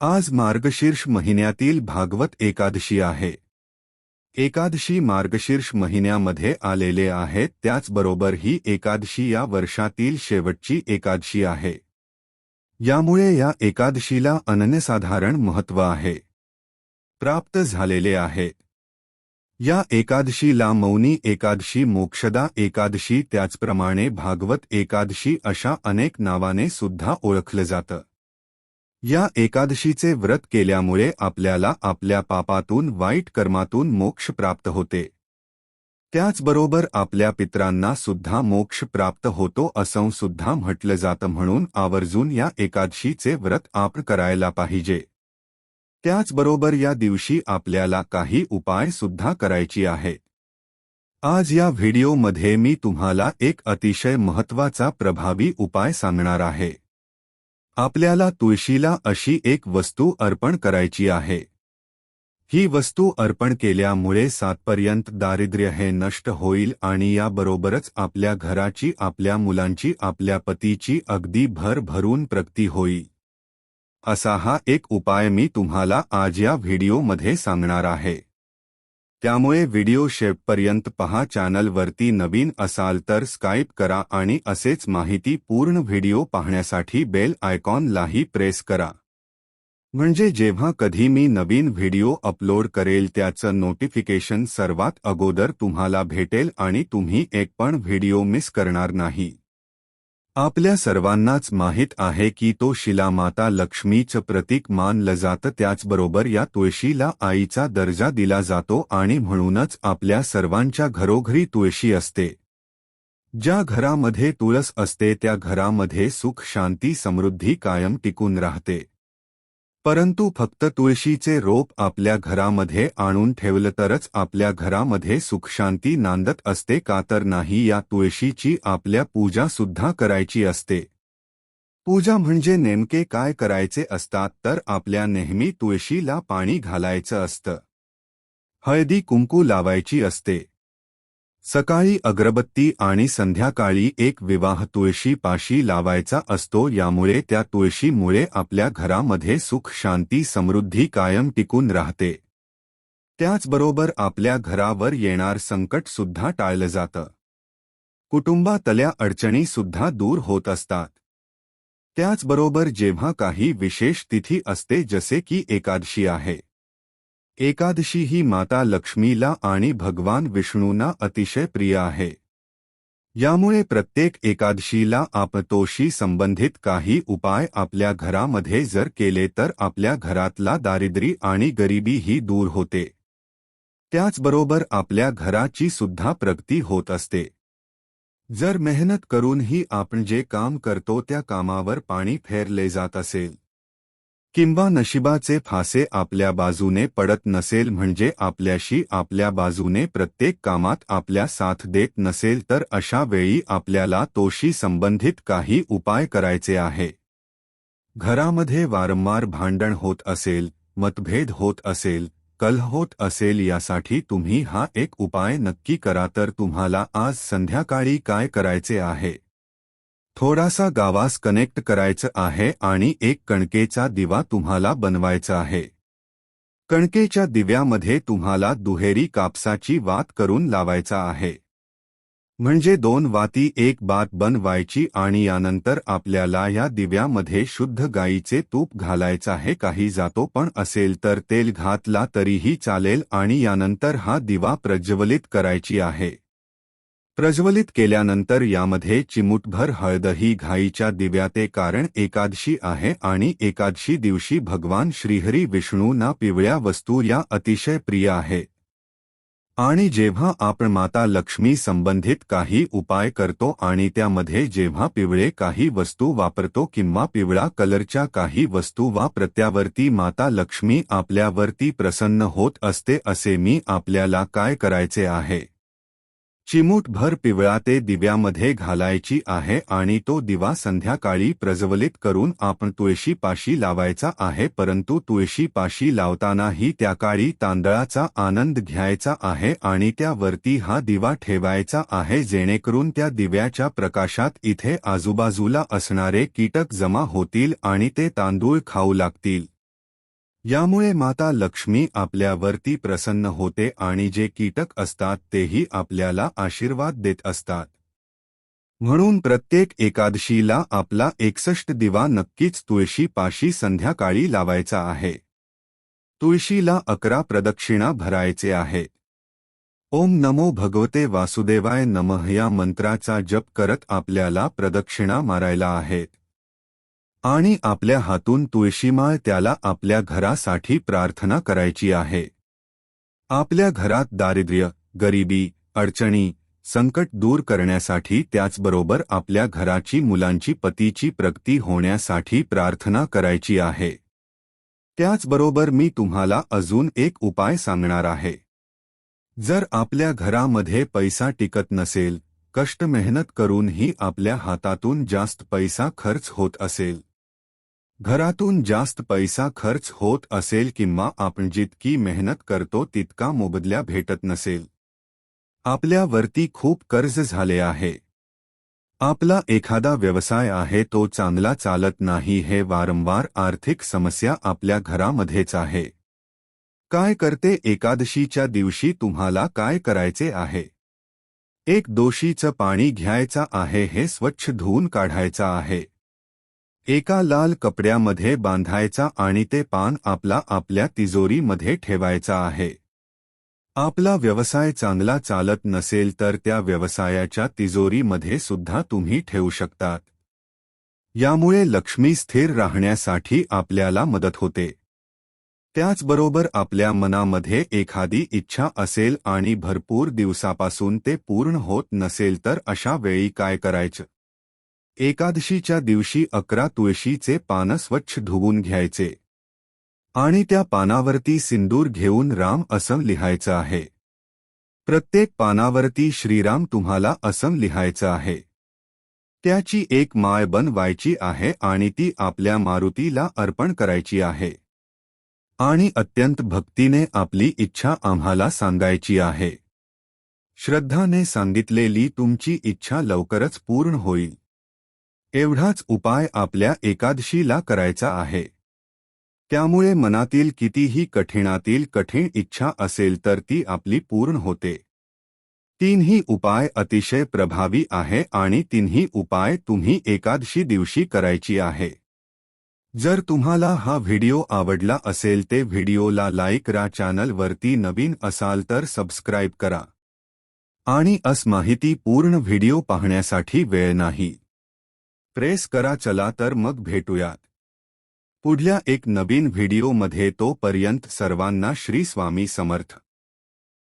आज मार्गशीर्ष महिन्यातील भागवत एकादशी आहे. एकादशी मार्गशीर्ष महिन्यामध्ये आलेले आहेत त्याचबरोबर ही एकादशी या वर्षातील शेवटची एकादशी आहे. यामुळे या एकादशीला अनन्यसाधारण महत्त्व आहे. प्राप्त झालेले आहे. या एकादशीला मौनी एकादशी मोक्षदा एकादशी त्याचप्रमाणे भागवत एकादशी अशा अनेक नावाने सुद्धा ओळखलं जातं. या एकादशीचे व्रत केल्यामुळे आपल्याला आपल्या पापातून वाईट कर्मातून मोक्ष प्राप्त होते. त्याचबरोबर आपल्या पित्रांना सुद्धा मोक्ष प्राप्त होतो असं सुद्धा म्हटलं जातं म्हणून आवर्जून या एकादशीचे व्रत आपण करायला पाहिजे. त्याचबरोबर या दिवशी आपल्याला काही उपाय सुद्धा करायची आहे. आज या व्हिडिओमध्ये मी तुम्हाला एक अतिशय महत्त्वाचा प्रभावी उपाय सांगणार आहे. आपल्याला तुळशीला अशी एक वस्तू अर्पण करायची आहे. ही वस्तू अर्पण केल्यामुळे सातपर्यंत दारिद्र्य हे नष्ट होईल आणि याबरोबरच आपल्या घराची आपल्या मुलांची आपल्या पतीची अगदी भर भरून प्रगती होईल. असा हा एक उपाय मी तुम्हाला आज या व्हिडिओमध्ये सांगणार आहे. त्यामुळे व्हिडिओ शेवटपर्यंत पहा चॅनलवरती नवीन असाल तर स्काईप करा आणि असेच माहिती पूर्ण व्हिडिओ पाहण्यासाठी बेल आयकॉनलाही प्रेस करा. म्हणजे जेव्हा कधी मी नवीन व्हिडिओ अपलोड करेल त्याचं नोटिफिकेशन सर्वात अगोदर तुम्हाला भेटेल आणि तुम्ही एक पण व्हिडिओ मिस करणार नाही. आपल्या सर्वांनाच माहीत आहे की तो शिलामाता लक्ष्मीचं प्रतीक मानलं जातं त्याचबरोबर या तुळशीला आईचा दर्जा दिला जातो आणि म्हणूनच आपल्या सर्वांच्या घरोघरी तुळशी असते. ज्या घरामध्ये तुळस असते त्या घरामध्ये सुख शांती समृद्धी कायम टिकून राहते. परंतु फक्त तुळशीचे रोप आपल्या घरामध्ये आणून ठेवलं तरच आपल्या घरामध्ये सुखशांती नांदत असते का तर नाही या तुळशीची आपल्या पूजा सुद्धा करायची असते. पूजा म्हणजे नेमके काय करायचे असतात तर आपल्या नेहमी तुळशीला पाणी घालायचं असतं. हळदी कुंकू लावायची असते. सकाळी अगरबत्ती आणि संध्याकाळी एक विवाह तुळशी पाशी लावायचा असतो. यामुळे त्या तुळशीमुळे आपल्या घरामध्ये सुख शांती समृद्धी कायम टिकून राहते. त्याचबरोबर आपल्या घरावर येणार संकट सुद्धा टाळलं जातं. कुटुंबातल्या अडचणी सुद्धा दूर होत असतात. त्याचबरोबर जेव्हा काही विशेष तिथी असते जसे की एकादशी आहे. एकादशी ही माता लक्ष्मीला आणि भगवान विष्णूंना अतिशय प्रिय आहे. यामुळे प्रत्येक एकादशीला आपतोशी संबंधित काही उपाय आपल्या घरामध्ये जर केले तर आपल्या घरातला दारिद्री आणि गरिबी ही दूर होते. त्याचबरोबर आपल्या घराची सुद्धा प्रगती होत असते. जर मेहनत करूनही आपण जे काम करतो त्या कामावर पाणी फेरले जात असेल किंवा नशिबाचे फासे आपल्या बाजूने पडत नसेल म्हणजे आपल्याशी आपल्या बाजूने प्रत्येक कामात आपल्या साथ देत नसेल तर अशा वेळी आपल्याला तोशी संबंधित काही उपाय करायचे आहे. घरामध्ये वारंवार भांडण होत असेल मतभेद होत असेल कल होत असेल यासाठी तुम्ही हा एक उपाय नक्की करा तर तुम्हाला आज संध्याकाळी काय करायचे आहे? थोडासा गावास कनेक्ट करायचं आहे आणि एक कणकेचा दिवा तुम्हाला बनवायचा आहे. कणकेच्या दिव्यामध्ये तुम्हाला दुहेरी कापसाची वात करून लावायचा आहे. म्हणजे दोन वाती एक बात बनवायची आणि यानंतर आपल्याला या दिव्यामध्ये शुद्ध गाईचे तूप घालायचं आहे. काही जातो पण असेल तर तेल घातला तरीही चालेल आणि यानंतर हा दिवा प्रज्वलित करायची आहे. प्रज्वलित केल्यानंतर यामध्ये चिमुटभर हळदही घाईच्या दिव्याते कारण एकादशी आहे आणि एकादशी दिवशी भगवान श्रीहरी विष्णूंना पिवळ्या वस्तू या अतिशय प्रिय आहे. आणि जेव्हा आपण माता लक्ष्मी संबंधित काही उपाय करतो आणि त्यामध्ये जेव्हा पिवळे काही वस्तू वापरतो किंवा पिवळा कलरच्या काही वस्तू वा प्रत्यावरती माता लक्ष्मी आपल्यावरती प्रसन्न होत असते असे मी आपल्याला काय करायचे आहे? चिमूटभर पिवळा ते दिव्यामध्ये घालायची आहे आणि तो दिवा संध्याकाळी प्रज्वलित करून आपण तुळशीपाशी लावायचा आहे परंतु तुळशीपाशी लावतानाही त्या काळी तांदळाचा आनंद घ्यायचा आहे आणि त्यावरती हा दिवा ठेवायचा आहे जेणेकरून त्या दिव्याच्या प्रकाशात इथे आजूबाजूला असणारे कीटक जमा होतील आणि ते तांदूळ खाऊ लागतील. यामुळे माता लक्ष्मी आपल्यावरती प्रसन्न होते आणि जे कीटक असतात तेही आपल्याला आशीर्वाद देत असतात. म्हणून प्रत्येक एकादशीला आपला एकसष्ट दिवा नक्कीच तुळशी पाशी संध्याकाळी लावायचा आहे. तुळशीला अकरा प्रदक्षिणा भरायचे आहे ओम नमो भगवते वासुदेवाय नमः या मंत्राचा जप करत आपल्याला प्रदक्षिणा मारायला आहेत. आणि आपल्या हातून तुळशीमाळ त्याला आपल्या घरासाठी प्रार्थना करायची आहे. आपल्या घरात दारिद्र्य गरिबी अडचणी संकट दूर करण्यासाठी त्याचबरोबर आपल्या घराची मुलांची पतीची प्रगती होण्यासाठी प्रार्थना करायची आहे. त्याचबरोबर मी तुम्हाला अजून एक उपाय सांगणार आहे. जर आपल्या घरामध्ये पैसा टिकत नसेल कष्ट मेहनत करूनही आपल्या हातातून जास्त पैसा खर्च होत असेल घरातून जास्त पैसा खर्च होत असेल किंवा आपण जितकी मेहनत करतो तितका मोबदल्या भेटत नसेल. आपल्यावरती खूप कर्ज झाले आहे. आपला एखादा व्यवसाय आहे तो चांगला चालत नाही हे वारंवार आर्थिक समस्या आपल्या घरामध्येच आहे. काय करते एकादशीच्या दिवशी तुम्हाला काय करायचे आहे? एक दोषीचं पाणी घ्यायचा आहे हे स्वच्छ धुवून काढायचं आहे. एका लाल कपड्यामध्ये बांधायचा आणि ते पान आपला आपल्या तिजोरीमध्ये ठेवायचा आहे. आपला व्यवसाय चांगला चालत नसेल तर त्या व्यवसायाच्या तिजोरीमध्ये सुद्धा तुम्ही ठेवू शकतात. यामुळे लक्ष्मी स्थिर राहण्यासाठी आपल्याला मदत होते. त्याचबरोबर आपल्या मनामध्ये एखादी इच्छा असेल आणि भरपूर दिवसापासून ते पूर्ण होत नसेल तर अशा वेळी काय करायचं? एकादशीच्या दिवशी अकरा तुळशीचे पानं स्वच्छ धुवून घ्यायचे. आणि त्या पानावरती सिंदूर घेऊन राम असं लिहायचं आहे. प्रत्येक पानावरती श्रीराम तुम्हाला असं लिहायचं आहे. त्याची एक माळ बनवायची आहे आणि ती आपल्या मारुतीला अर्पण करायची आहे. आणि अत्यंत भक्तीने आपली इच्छा आम्हाला सांगायची आहे. श्रद्धाने सांगितलेली तुमची इच्छा लवकरच पूर्ण होईल. एवढाच उपाय आपल्या एकादशीला करायचा आहे. त्यामुळे मनातील कितीही कठीणातील कठीण इच्छा असेल तर ती आपली पूर्ण होते. तीनही उपाय अतिशय प्रभावी आहे आणि तिन्ही उपाय तुम्ही एकादशी दिवशी करायची आहे. जर तुम्हाला हा व्हिडिओ आवडला असेल ते व्हिडिओला लाईक रा चॅनलवरती नवीन असाल तर सबस्क्राईब करा. आणि अस माहिती पूर्ण व्हिडिओ पाहण्यासाठी वेळ नाही. प्रेस करा चला तर मग भेटूयात. पुढल्या एक नवीन व्हिडिओमध्ये तोपर्यंत सर्वांना श्री स्वामी समर्थ.